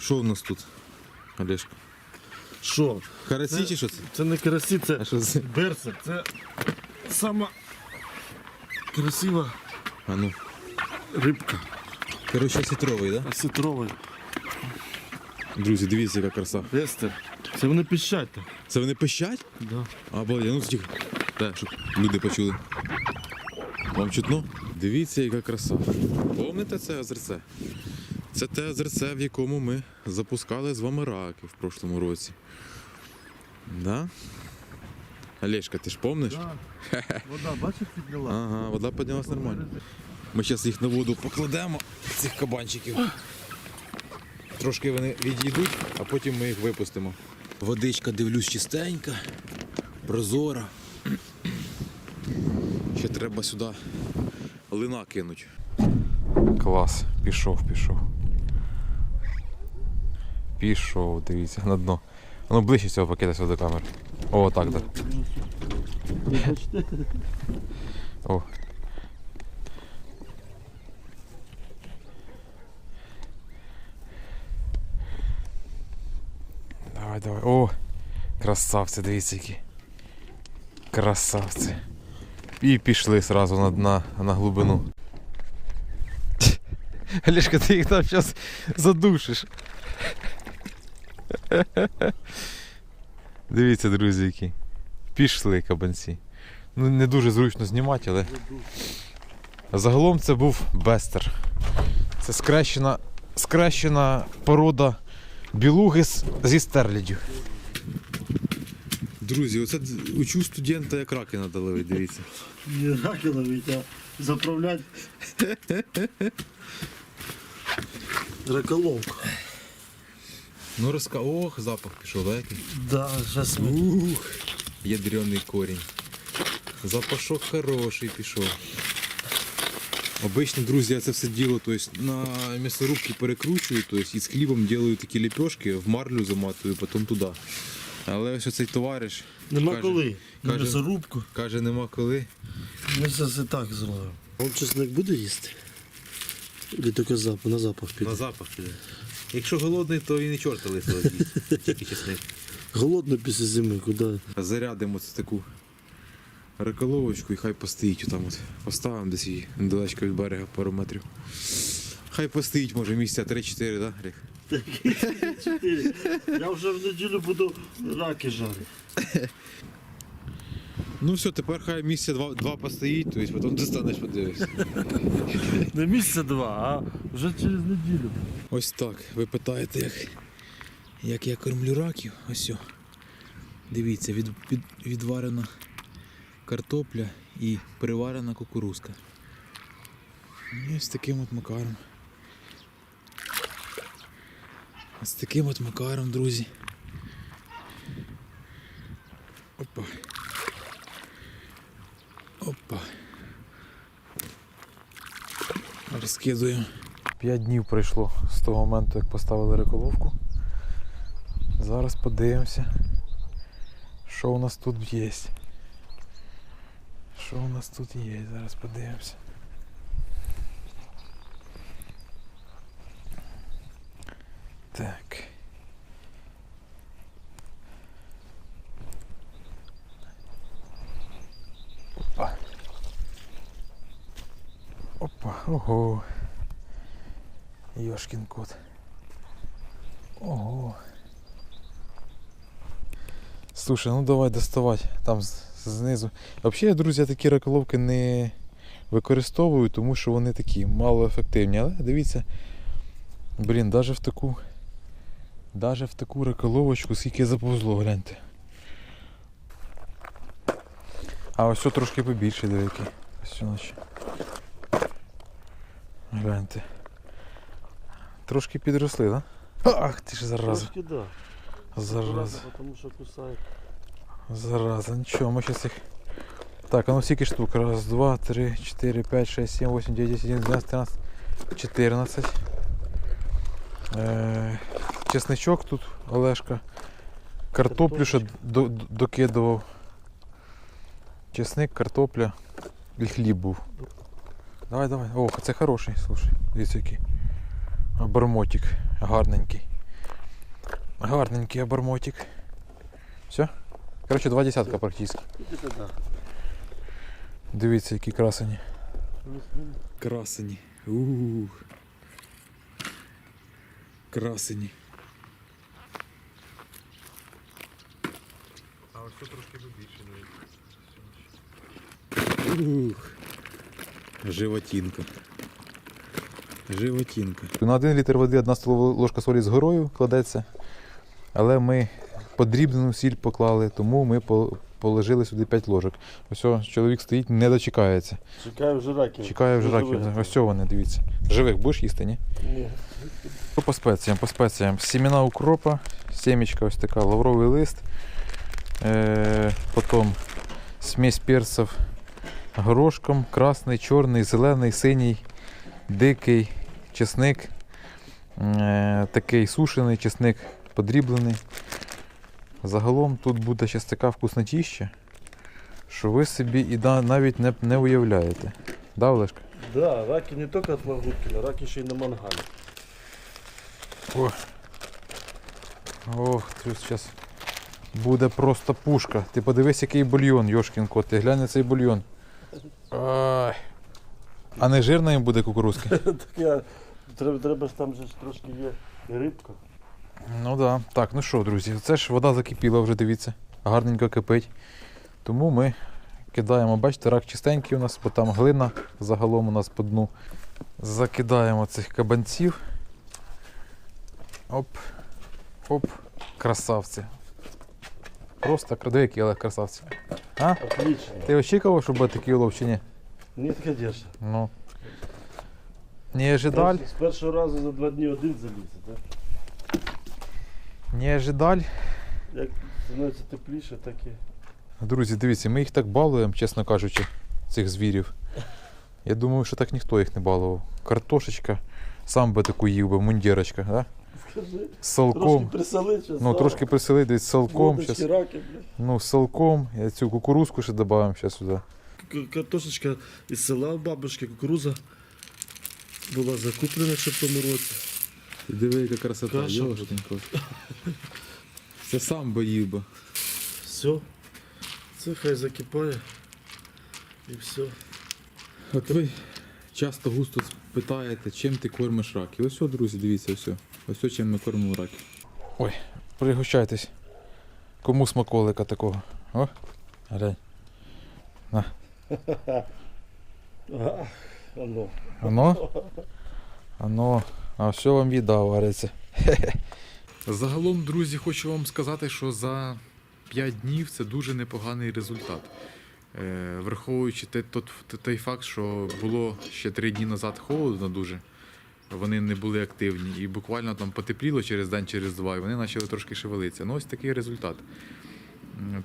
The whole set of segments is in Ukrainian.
Що у нас тут? Олежка? Що? Карасі чи що це? Це не карасі, це А що це? берсик. Це сама красива А ну. рибка. Коротше, сітровий, да? Осетровий. Друзі, дивіться, яка краса. Естер. Це вони піщать так. Це вони пищать? Да. Обалдеть, ну тихо. Так, щоб люди почули. Вам чутно? Дивіться, яка краса. Помните це озерце? Це те озерце, в якому ми запускали з вами раки в прошлому році. Да? Олежка, ти ж помниш? Вода, бачиш, підняла? Ага, вода піднялась нормально. Ми зараз їх на воду покладемо, цих кабанчиків. Трошки вони відійдуть, а потім ми їх випустимо. Водичка, дивлюсь, чистенька, прозора. Ще треба сюди лина кинуть. Клас, пішов, пішов. Пішов, дивіться, на дно. Ну ближче цього покидайся до камери. О, так, так. О, Давай, давай. О! Красавці, дивіться які. Красавці. І пішли сразу на дна, на глибину. Олежка, ти їх там зараз задушиш. Дивіться, друзі, які. Пішли кабанці. Ну, не дуже зручно знімати, але. Загалом це був бестер. Це скрещена, скрещена порода білуги зі стерлядю. Друзі, оце учу студента як раки треба ловити, дивіться. Не раки ловить, а заправлять. Раколовку. Ну розка. Ох, запах пішов, да, який? Да, зараз. Ух, ядрений корінь. Запашок хороший пішов. Обично, друзі, я це все діло то есть, на м'ясорубці перекручую, то есть, і з хлібом делаю такі ліпешки, в марлю заматую, потім туди. Але ось цей товариш Нема каже, коли. каже- Каже, зарубку. каже, нема коли. Ми зараз і так зробимо. Он чесник буде їсти? Или тільки запах, на запах піде? На запах піде. Якщо голодний, то і не чорта лисого з'їсть, тільки чесник. Голодно після зими, куди? Зарядимо це таку риколовочку і хай постоїть там от. Поставимо десь її недалечко від берега пару метрів. Хай постоїть, може, місця 3-4, да, Гріх? Я вже в неділю буду раки жарити. Ну все, тепер хай місця два, два постоїть, тобто потім достанеш подивишся. Не місяця два, а вже через неділю. Ось так. Ви питаєте, як, як я кормлю раків. Ось. о. Дивіться, від, від, відварена картопля і переварена кукурузка. І ось таким от макаром. Ось таким от макаром, друзі. Опа. Опа. Розкидуємо. П'ять днів пройшло з того моменту, як поставили реколовку. Зараз подивимося, що у нас тут є. Що у нас тут є? Зараз подивимося. Так. Опа, ого. Йошкін кот. Ого. Слушай, ну давай доставати там знизу. Взагалі, друзі, такі раколовки не використовую, тому що вони такі малоефективні. Але дивіться, блін, навіть в таку. Даже в таку раколовочку скільки заповзло, гляньте. А ось трошки побільше, деякі. Ось наче. Гляньте. Трошки підросли, так? Да? Ах, ти ж зараза. Трошки да. Зараза. Тому що кусає. Зараза, нічого, ми зараз їх. Так, а ну скільки штук? Раз, два, три, чотири, п'ять, шесть, сім, вісім, дев'ять, десять, одинадцять, дванадцять, тринадцять, чотирнадцять. Е, чесничок тут, Олешка. Картоплю ще до- до- докидував. Чесник, картопля і хліб був. Давай, давай. О, це хороший, слушай. Дивіться який. Бормотик гарненький. Гарненький обормотик. Все? Коротше, два десятка практично. Дивіться, які красені. Красені. Ух. Красені. А ось трошки більше Ух. Животінка. Животінка. На один літр води одна столова ложка солі з горою кладеться. Але ми подрібнену сіль поклали, тому ми положили сюди 5 ложок. Ось чоловік стоїть, не дочекається. Чекаю вже раків. Чекає вже Ну, раків. Ось цього вони, дивіться. Живих будеш їсти, ні? Ні. Що По спеціям, по спеціям. Сімена укропа, семечка ось така, лавровий лист. Е, потім смесь перців горошком, красний, чорний, зелений, синій, дикий, чесник. Е, такий сушений чесник подріблений. Загалом тут буде щось така вкуснотіща, що ви собі і навіть не, не уявляєте. Да, Олешка? Да, раки не тільки від Лагуткіна, раки ще й на мангалі. Ох, тут зараз буде просто пушка. Ти подивись, який бульйон, Йошкін кот. Ти глянь на цей бульйон. Ай. А не жирна їм буде кукурузка? так я, треба, треба ж там же ж трошки є і рибка. Ну да. Так, ну що, друзі, це ж вода закипіла вже, дивіться. Гарненько кипить. Тому ми кидаємо, бачите, рак чистенький у нас, бо там глина загалом у нас по дну. Закидаємо цих кабанців. Оп. Оп. Красавці. Просто крадовики, але красавці. А? Отлично. Ти очікував, що буде такий улов чи ні? Ні, звісно. Ну. Не ожидаль. З першого разу за два дні один залізе, так? Не ожидаль. Як становиться тепліше, так і. Друзі, дивіться, ми їх так балуємо, чесно кажучи, цих звірів. Я думаю, що так ніхто їх не балував. Картошечка, сам би таку їв би, мундірочка, да? Скажи, трошки салком. присоли, Ну, трошки присели, десь салком. Щас, раки, ну, з салком. Я цю кукурузку ще додаємо зараз сюди. Картошечка із села у бабушки, кукуруза була закуплена ще в тому році. Диви, яка красота, Каша йошкінко. Це сам би їв би. Все. Це хай закипає. І все. От ви часто густо питаєте, чим ти кормиш раків. Ось, о, друзі, дивіться, ось. о. Ось чим ми кормимо раків. Ой, пригощайтесь. Кому смаколика такого? О, глянь. Ага. Оно. Ано? Ано. А все вам їда вариться. Загалом, друзі, хочу вам сказати, що за 5 днів це дуже непоганий результат. Е, Враховуючи той факт, що було ще 3 дні назад холодно дуже, вони не були активні. І буквально там потепліло через день, через два, і вони почали трошки шевелитися. Ну ось такий результат.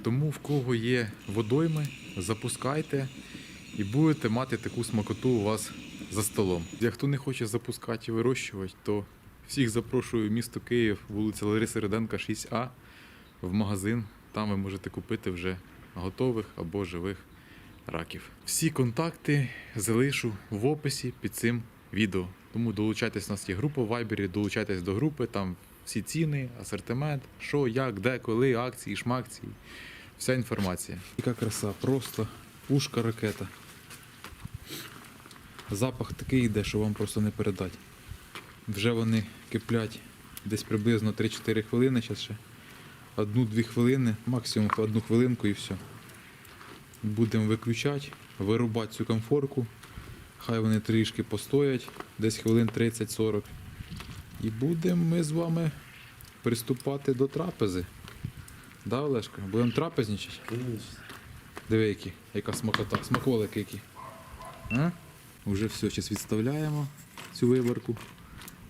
Тому в кого є водойми, запускайте і будете мати таку смакоту у вас за столом. Як хто не хоче запускати і вирощувати, то всіх запрошую в місто Київ, вулиця Лариси Руденка, 6А, в магазин. Там ви можете купити вже готових або живих раків. Всі контакти залишу в описі під цим відео. Тому долучайтесь, у нас є в Viber, долучайтесь до групи, там всі ціни, асортимент, що, як, де, коли, акції, шмакції. Вся інформація. Яка краса, просто пушка ракета. Запах такий йде, що вам просто не передати. Вже вони киплять десь приблизно 3-4 хвилини, зараз ще одну-дві хвилини, максимум одну хвилинку і все. Будемо виключати, вирубати цю комфорку. Хай вони трішки постоять, десь хвилин 30-40. І будемо ми з вами приступати до трапези. Да, Олешка? Будемо трапезничати? Конечно. Диви, які, яка смакота, смаколики які. А? Уже все, зараз відставляємо цю виборку.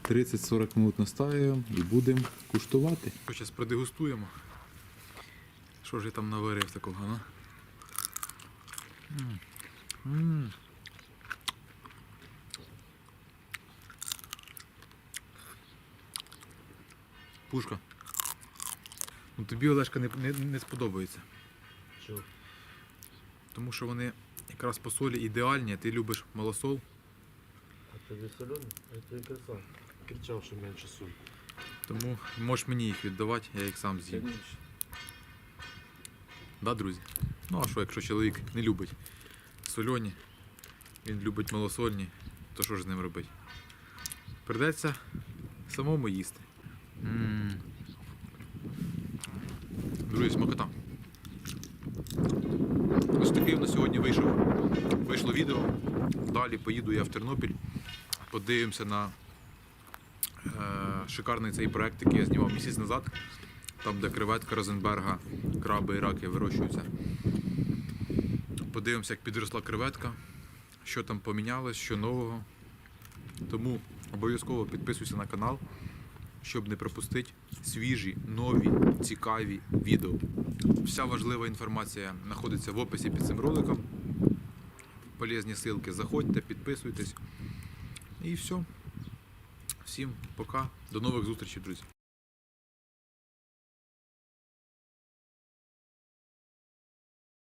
30-40 минут наставимо і будемо куштувати. Зараз продегустуємо. Що ж я там наварив такого, ну? М. М. Пушка. Ну, тобі, Олешка, не, не, не сподобається. Що? Тому що вони якраз по солі ідеальні, а ти любиш малосол. А тобі соленый? А це краса. Кричав, що менше соль. Тому можеш мені їх віддавати, я їх сам з'їм. Да, друзі? Ну а що, якщо чоловік не любить сольоні, він любить малосольні, то що ж з ним робити? Придеться самому їсти. м Друзі, смакота. Ось такий у нас сьогодні вийшов. Вийшло відео. Далі поїду я в Тернопіль. Подивимося на шикарний цей проект, який я знімав місяць назад. Там, де креветка Розенберга, краби і раки вирощуються. Подивимося, як підросла креветка, що там помінялось, що нового. Тому обов'язково підписуйся на канал, щоб не пропустити свіжі, нові, цікаві відео. Вся важлива інформація знаходиться в описі під цим роликом. Полезні ссылки. Заходьте, підписуйтесь. І все. Всім пока. До нових зустрічей, друзі.